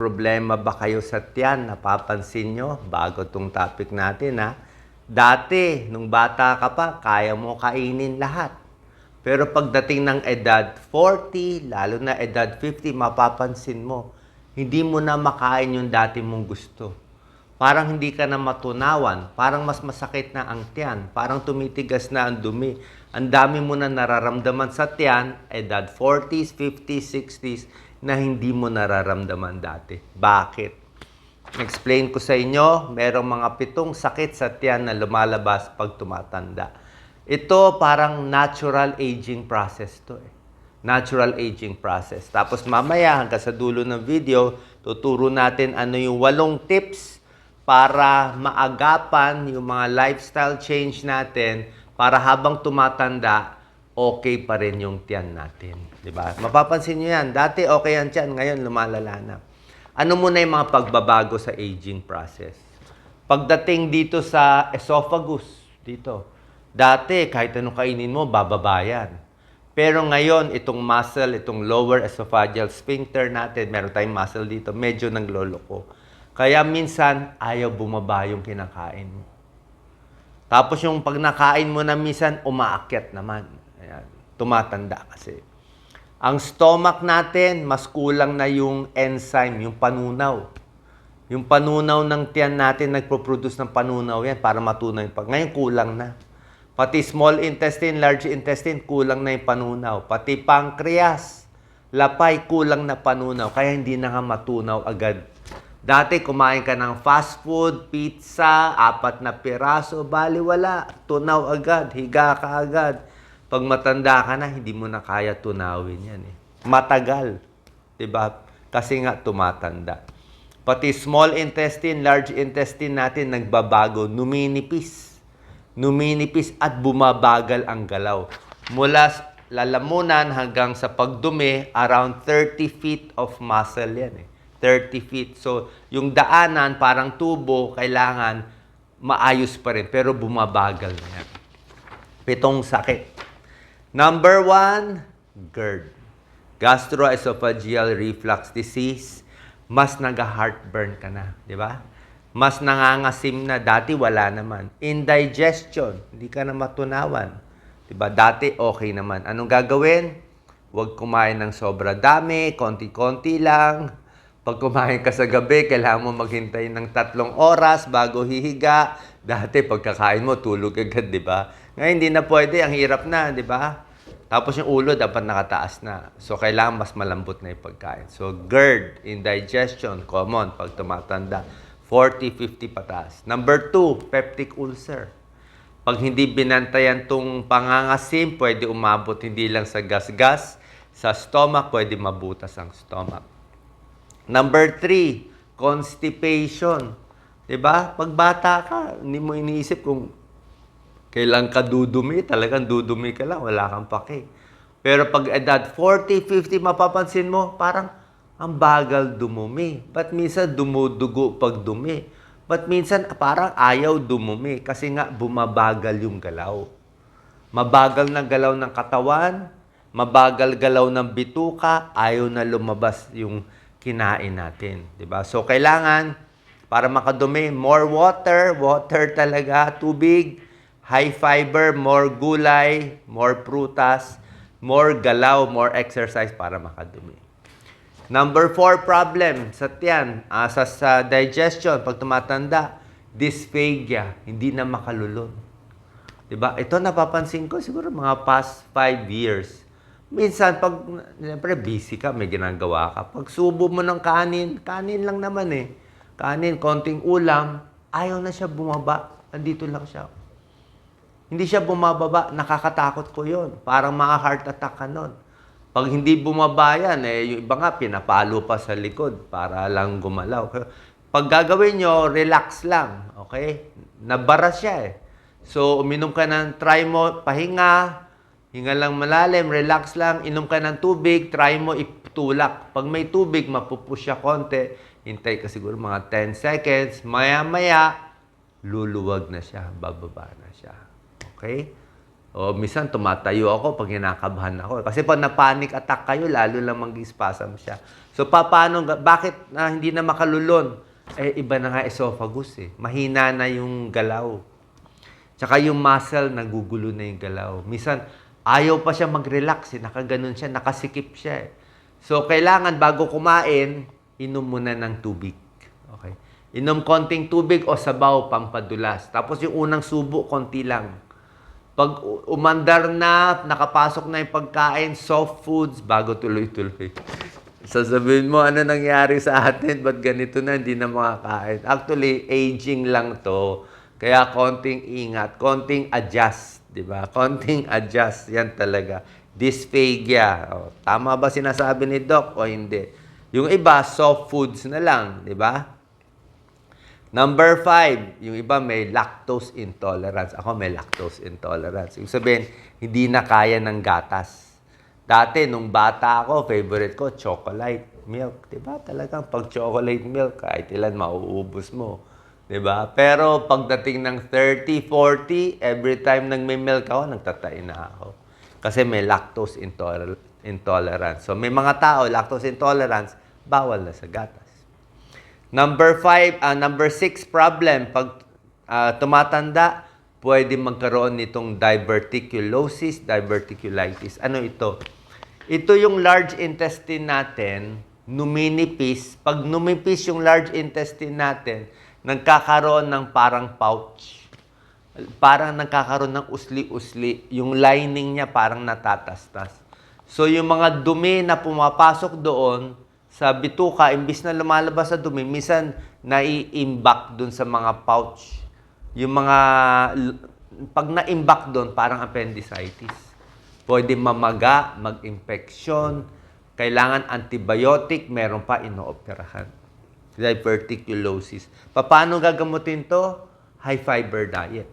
Problema ba kayo sa tiyan? Napapansin nyo? Bago tong topic natin ha. Dati, nung bata ka pa, kaya mo kainin lahat. Pero pagdating ng edad 40, lalo na edad 50, mapapansin mo, hindi mo na makain yung dati mong gusto. Parang hindi ka na matunawan, parang mas masakit na ang tiyan, parang tumitigas na ang dumi. Ang dami mo na nararamdaman sa tiyan, edad 40s, 50s, 60s, na hindi mo nararamdaman dati. Bakit? Explain ko sa inyo, merong mga pitong sakit sa tiyan na lumalabas pag tumatanda. Ito parang natural aging process to eh. Natural aging process. Tapos mamaya hanggang sa dulo ng video, tuturo natin ano yung walong tips para maagapan yung mga lifestyle change natin para habang tumatanda, okay pa rin yung tiyan natin. Di ba? Mapapansin nyo yan. Dati okay ang tiyan, ngayon lumalala na. Ano muna yung mga pagbabago sa aging process? Pagdating dito sa esophagus, dito, dati kahit anong kainin mo, bababayan. Pero ngayon, itong muscle, itong lower esophageal sphincter natin, meron tayong muscle dito, medyo nagloloko. Kaya minsan, ayaw bumaba yung kinakain mo. Tapos yung pag nakain mo na minsan, umaakyat naman. Tumatanda kasi. Ang stomach natin, mas kulang na yung enzyme, yung panunaw. Yung panunaw ng tiyan natin, nagpo-produce ng panunaw yan para matunaw yung pag. Ngayon, kulang na. Pati small intestine, large intestine, kulang na yung panunaw. Pati pancreas, lapay, kulang na panunaw. Kaya hindi na nga matunaw agad. Dati, kumain ka ng fast food, pizza, apat na piraso, bali wala. Tunaw agad, higa ka agad. Pag matanda ka na, hindi mo na kaya tunawin yan eh. Matagal. ba? Kasi nga tumatanda. Pati small intestine, large intestine natin nagbabago, numinipis. Numinipis at bumabagal ang galaw. Mula lalamunan hanggang sa pagdumi, around 30 feet of muscle yan eh. 30 feet. So, yung daanan, parang tubo, kailangan maayos pa rin. Pero bumabagal na yan. Pitong sakit. Number one, GERD. Gastroesophageal reflux disease. Mas naga-heartburn ka na, di ba? Mas nangangasim na. Dati wala naman. Indigestion. Hindi ka na matunawan. Di ba? Dati okay naman. Anong gagawin? Huwag kumain ng sobra dami, konti-konti lang. Pag kumain ka sa gabi, kailangan mo maghintay ng tatlong oras bago hihiga. Dati, pagkakain mo, tulog agad, di ba? Ngayon, hindi na pwede. Ang hirap na, di ba? Tapos yung ulo dapat nakataas na. So, kailangan mas malambot na yung pagkain. So, GERD, indigestion, common pag tumatanda. 40, 50 pataas. Number two, peptic ulcer. Pag hindi binantayan tong pangangasim, pwede umabot hindi lang sa gasgas, sa stomach, pwede mabutas ang stomach. Number three, constipation. 'Di ba? Pag bata ka, hindi mo iniisip kung kailan ka dudumi, talagang dudumi ka lang, wala kang pake. Pero pag edad 40, 50, mapapansin mo, parang ang bagal dumumi. Ba't minsan dumudugo pag dumi? Ba't minsan parang ayaw dumumi? Kasi nga bumabagal yung galaw. Mabagal na galaw ng katawan, mabagal galaw ng bituka, ayaw na lumabas yung kinain natin. ba? So, kailangan, para makadumi, more water, water talaga, tubig, high fiber, more gulay, more prutas, more galaw, more exercise para makadumi. Number four problem sa tiyan, ah, sa, sa digestion, pag tumatanda, dysphagia, hindi na makalulon. 'Di ba? Ito napapansin ko siguro mga past five years. Minsan pag siyempre busy ka, may ginagawa ka. Pag subo mo ng kanin, kanin lang naman eh. Kanin, konting ulam, ayaw na siya bumaba. Andito lang siya. Hindi siya bumababa, nakakatakot ko yon. Parang mga heart attack ka nun. Pag hindi bumaba yan, eh, yung iba nga, pinapalo pa sa likod para lang gumalaw. Pag gagawin nyo, relax lang. Okay? Nabara siya eh. So, uminom ka ng, try mo, pahinga, hinga lang malalim, relax lang, inom ka ng tubig, try mo itulak. Pag may tubig, mapupush siya konti, hintay ka siguro mga 10 seconds, maya-maya, luluwag na siya, bababa na siya. Okay? O minsan tumatayo ako pag kinakabahan ako. Kasi pag na-panic attack kayo, lalo lang mag-spasm siya. So paano, bakit na hindi na makalulon? Eh, iba na nga esophagus eh. Mahina na yung galaw. Tsaka yung muscle, nagugulo na yung galaw. Minsan, ayaw pa siya mag-relax eh. Nakaganon siya, nakasikip siya eh. So, kailangan bago kumain, inom muna ng tubig. Okay? Inom konting tubig o sabaw, pampadulas. Tapos yung unang subo, konti lang. Pag umandar na, nakapasok na yung pagkain, soft foods, bago tuloy-tuloy. Sasabihin mo, ano nangyari sa atin? Ba't ganito na, hindi na makakain? Actually, aging lang to. Kaya konting ingat, konting adjust, di ba? Konting adjust, yan talaga. Dysphagia. O, tama ba sinasabi ni Doc o hindi? Yung iba, soft foods na lang, di ba? Number five, yung iba may lactose intolerance. Ako may lactose intolerance. Ibig sabihin, hindi na kaya ng gatas. Dati, nung bata ako, favorite ko, chocolate milk. Diba? Talagang pag chocolate milk, kahit ilan mauubos mo. Diba? Pero pagdating ng 30, 40, every time nang may milk ako, nagtatain na ako. Kasi may lactose intoler- intolerance. So, may mga tao, lactose intolerance, bawal na sa gatas. Number five, ah, number six problem, pag ah, tumatanda, pwede magkaroon nitong diverticulosis, diverticulitis. Ano ito? Ito yung large intestine natin, numinipis. Pag numipis yung large intestine natin, nagkakaroon ng parang pouch. Parang nagkakaroon ng usli-usli. Yung lining niya parang natatastas. So yung mga dumi na pumapasok doon, sa bituka, imbis na lumalabas sa dumi, minsan nai-imbak doon sa mga pouch. Yung mga, pag na-imbak doon, parang appendicitis. Pwede mamaga, mag-infeksyon, kailangan antibiotic, meron pa inooperahan. Diverticulosis. Paano gagamutin to? High fiber diet.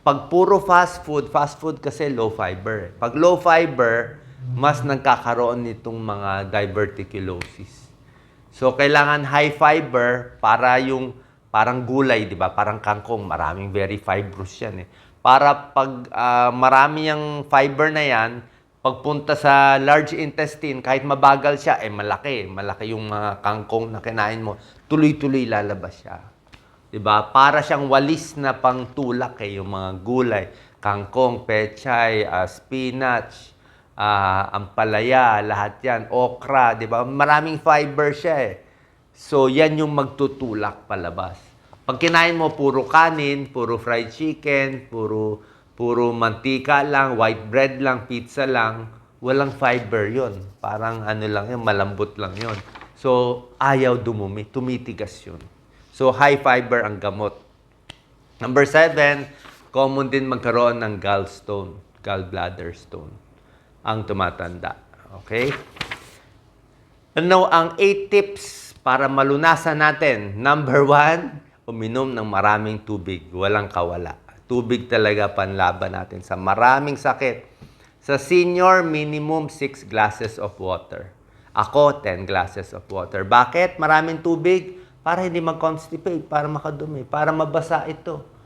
Pag puro fast food, fast food kasi low fiber. eh. Pag low fiber, mas nagkakaroon nitong mga diverticulosis. So, kailangan high fiber para yung parang gulay, di ba? Parang kangkong, maraming very fibrous yan eh. Para pag ah, marami yung fiber na yan, pagpunta sa large intestine, kahit mabagal siya, eh malaki. Malaki yung mga kangkong na kinain mo. Tuloy-tuloy lalabas siya. 'Di ba? Para siyang walis na pangtulak eh, yung mga gulay, kangkong, pechay, ah, spinach, ah, ampalaya, lahat 'yan, okra, 'di ba? Maraming fiber siya eh. So, yan yung magtutulak palabas. Pag kinain mo puro kanin, puro fried chicken, puro puro mantika lang, white bread lang, pizza lang, walang fiber 'yon. Parang ano lang 'yon, malambot lang 'yon. So, ayaw dumumi, tumitigas 'yun. So, high fiber ang gamot. Number seven, common din magkaroon ng gallstone, gallbladder stone, ang tumatanda. Okay? Ano ang 8 tips para malunasan natin? Number one, uminom ng maraming tubig. Walang kawala. Tubig talaga panlaban natin sa maraming sakit. Sa senior, minimum 6 glasses of water. Ako, 10 glasses of water. Bakit? Maraming tubig para hindi mag-constipate, para makadumi, para mabasa ito.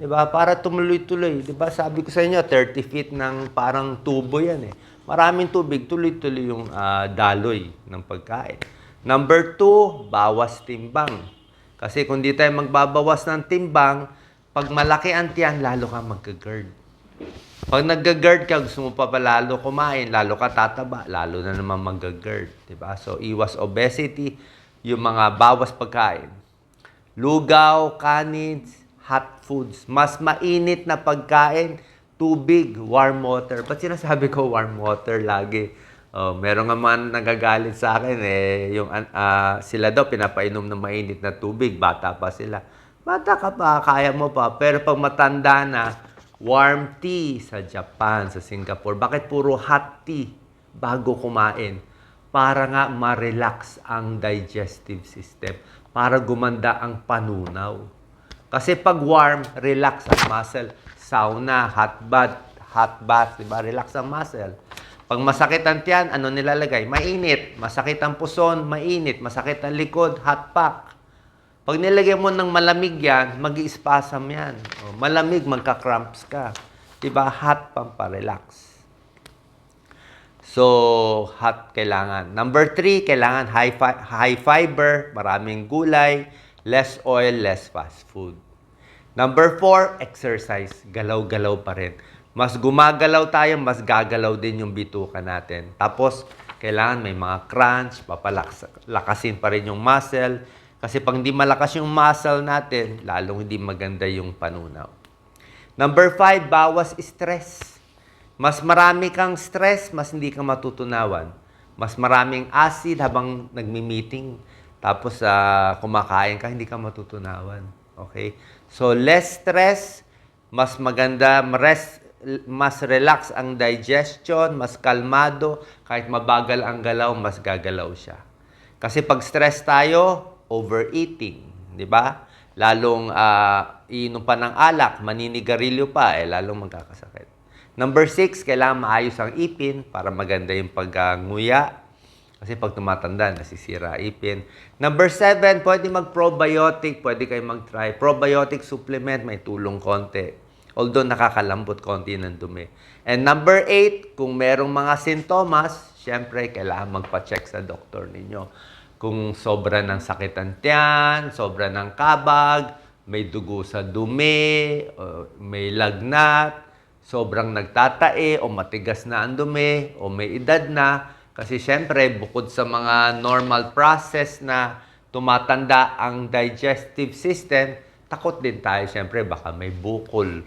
'Di ba? Para tumuloy-tuloy, 'di ba? Sabi ko sa inyo, 30 feet ng parang tubo 'yan eh. Maraming tubig, tuloy-tuloy yung ah, daloy ng pagkain. Number two, bawas timbang. Kasi kung di tayo magbabawas ng timbang, pag malaki ang tiyan, lalo ka magka-GERD. Pag nag-GERD ka, gusto mo pa pa lalo kumain, lalo ka tataba, lalo na naman mag-GERD. Diba? So, iwas obesity, yung mga bawas pagkain. Lugaw, kanin, hot foods. Mas mainit na pagkain, tubig, warm water. Ba't sinasabi ko warm water lagi? Oh, meron nga man nagagalit sa akin eh, yung ah, sila daw pinapainom ng mainit na tubig, bata pa sila. Bata ka pa, kaya mo pa. Pero pag matanda na, warm tea sa Japan, sa Singapore. Bakit puro hot tea bago kumain? Para nga ma-relax ang digestive system. Para gumanda ang panunaw. Kasi pag warm, relax ang muscle. Sauna, hot bath, hot bath, di ba? Relax ang muscle. Pag masakit ang tiyan, ano nilalagay? Mainit. Masakit ang puson, mainit. Masakit ang likod, hot pack. Pag nilagay mo ng malamig yan, mag spasm yan. O, malamig, magka-cramps ka. Diba? Hot pamparelax. So, hot kailangan. Number three, kailangan high, fi- high fiber, maraming gulay, less oil, less fast food. Number four, exercise. Galaw-galaw pa rin. Mas gumagalaw tayo, mas gagalaw din yung bituka natin. Tapos, kailangan may mga crunch, papalakasin pa rin yung muscle. Kasi pag hindi malakas yung muscle natin, lalong hindi maganda yung panunaw. Number five, bawas stress. Mas marami kang stress, mas hindi ka matutunawan. Mas maraming acid habang nagmi-meeting. Tapos sa kumakain ka, hindi ka matutunawan. Okay? So, less stress, mas maganda, rest, mas relax ang digestion, mas kalmado, kahit mabagal ang galaw, mas gagalaw siya. Kasi pag stress tayo, overeating, di ba? Lalong ah, iinom pa ng alak, maninigarilyo pa, eh, lalong magkakasakit. Number six, kailangan maayos ang ipin para maganda yung pagnguya. Kasi pag tumatanda, nasisira ipin. Number seven, pwede mag-probiotic. Pwede kayo mag-try. Probiotic supplement, may tulong konti. Although nakakalambot konti ng dumi. And number eight, kung merong mga sintomas, syempre, kailangan magpa-check sa doktor ninyo. Kung sobra ng sakit ang tiyan, sobra ng kabag, may dugo sa dumi, may lagnat, sobrang nagtatae o matigas na ang dumi o may edad na. Kasi syempre, bukod sa mga normal process na tumatanda ang digestive system, takot din tayo syempre baka may bukol.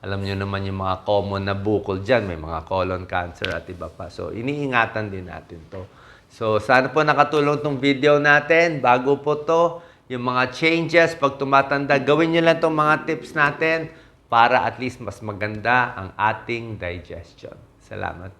Alam nyo naman yung mga common na bukol dyan, may mga colon cancer at iba pa. So, iniingatan din natin to. So, sana po nakatulong tong video natin. Bago po to, yung mga changes pag tumatanda, gawin nyo lang tong mga tips natin para at least mas maganda ang ating digestion. Salamat.